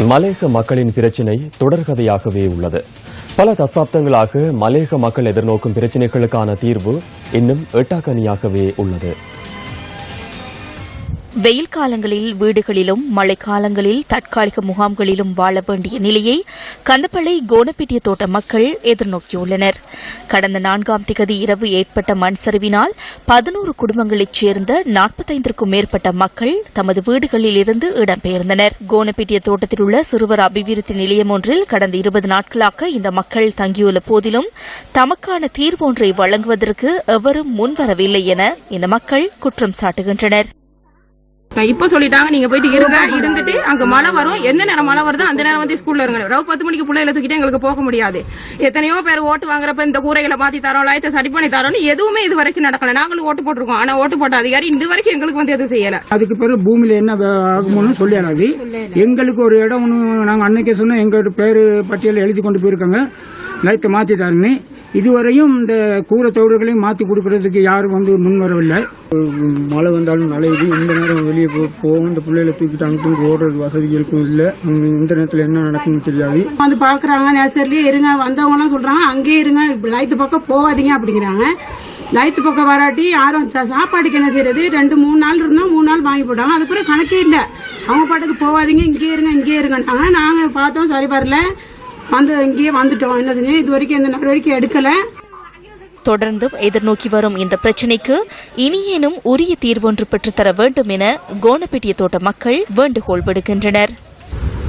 மலேக மக்களின் பிரச்சினை தொடர்கதையாகவே உள்ளது. பல தசாப்தங்களாக மலேக மக்கள் எதிர்நோக்கும் பிரச்சினைகளுக்கான தீர்வு இன்னும் எட்டாக்கனியாகவே உள்ளது. வெயில் காலங்களில் வீடுகளிலும் மழைக்காலங்களில் தற்காலிக முகாம்களிலும் வாழ வேண்டிய நிலையை கந்தப்பள்ளி கோணப்பிட்டிய தோட்ட மக்கள் எதிர்நோக்கியுள்ளனர். கடந்த நான்காம் திகதி இரவு ஏற்பட்ட மண் சரிவினால் பதினோரு குடும்பங்களைச் சேர்ந்த நாற்பத்தைந்திற்கும் மேற்பட்ட மக்கள் தமது வீடுகளில் இருந்து இடம்பெயர்ந்தனர். கோணப்பிட்டிய தோட்டத்தில் உள்ள சிறுவர் அபிவிருத்தி நிலையம் ஒன்றில் கடந்த இருபது நாட்களாக இந்த மக்கள் தங்கியுள்ள போதிலும் தமக்கான தீர்வொன்றை வழங்குவதற்கு எவரும் முன்வரவில்லை என இந்த மக்கள் குற்றம் சாட்டுகின்றனர். இப்ப சொல்லிட்டாங்க நீங்க போயிட்டு இருங்க இருந்துட்டு அங்க மழை வரும். எந்த நேரம் மழை வருதோ அந்த நேரம் வந்து ஸ்கூல்ல இருங்க. ரவு பத்து மணிக்கு பிள்ளைகளை தூக்கிட்டு எங்களுக்கு போக முடியாது. எத்தனையோ பேர் ஓட்டு வாங்குறப்ப இந்த கூரைகளை மாத்தி தரோம் லாயத்தை சரி பண்ணி தரோம்னு எதுவுமே இது வரைக்கும் நடக்கல. நாங்களும் ஓட்டு போட்டிருக்கோம். ஆனா ஓட்டு போட்ட அதிகாரி இது வரைக்கும் எங்களுக்கு வந்து எதுவும் செய்யல. அதுக்கு பிறகு பூமியில என்ன ஆகுமோன்னு சொல்லலாது எங்களுக்கு ஒரு இடம் ஒன்று நாங்கள் அன்னைக்கே சொன்னோம். எங்க பேர் பட்டியலில் எழுதி கொண்டு போயிருக்காங்க. லைத்தை மாற்றி தரேன்னு. இதுவரையும் இந்த கூரை தோடுகளையும் மாற்றி கொடுக்கறதுக்கு யாரும் வந்து முன் வரவில்லை. மழை வந்தாலும் நனையுது இந்த நேரம் வெளியே போ போவோம். இந்த பிள்ளைகளை தூக்கிட்டு அங்கிட்டு ஓடுறது வசதிகளுக்கும் இல்லை. இந்த நேரத்தில் என்ன நடக்கும்னு தெரியாது. வந்து பாக்குறாங்க நர்சரிலேயே இருங்க வந்தவங்க எல்லாம் சொல்றாங்க அங்கேயே இருங்க லைத்து பக்கம் போகாதீங்க அப்படிங்கிறாங்க. லைத்து பக்கம் வராட்டி யாரும் சாப்பாடுக்கு என்ன செய்யறது? ரெண்டு மூணு நாள் இருந்தா மூணு நாள் வாங்கி போட்டாங்க. அது பிறகு கணக்கே இல்லை. அவங்க பாட்டுக்கு போகாதீங்க இங்கே இருங்க இங்கே இருங்கன்னாங்க நாங்க பார்த்தோம் சரி வரல. வந்து இங்கேயே வந்துட்டோம். என்ன செஞ்சு இது வரைக்கும் எந்த நடவடிக்கை எடுக்கல. தொடர்ந்தும் எதிர்நோக்கி வரும் இந்த பிரச்சினைக்கு இனியேனும் உரிய தீர்வொன்று பெற்றுத்தர வேண்டும் என கோனப்பிட்டிய தோட்ட மக்கள் வேண்டுகோள் விடுக்கின்றனர்.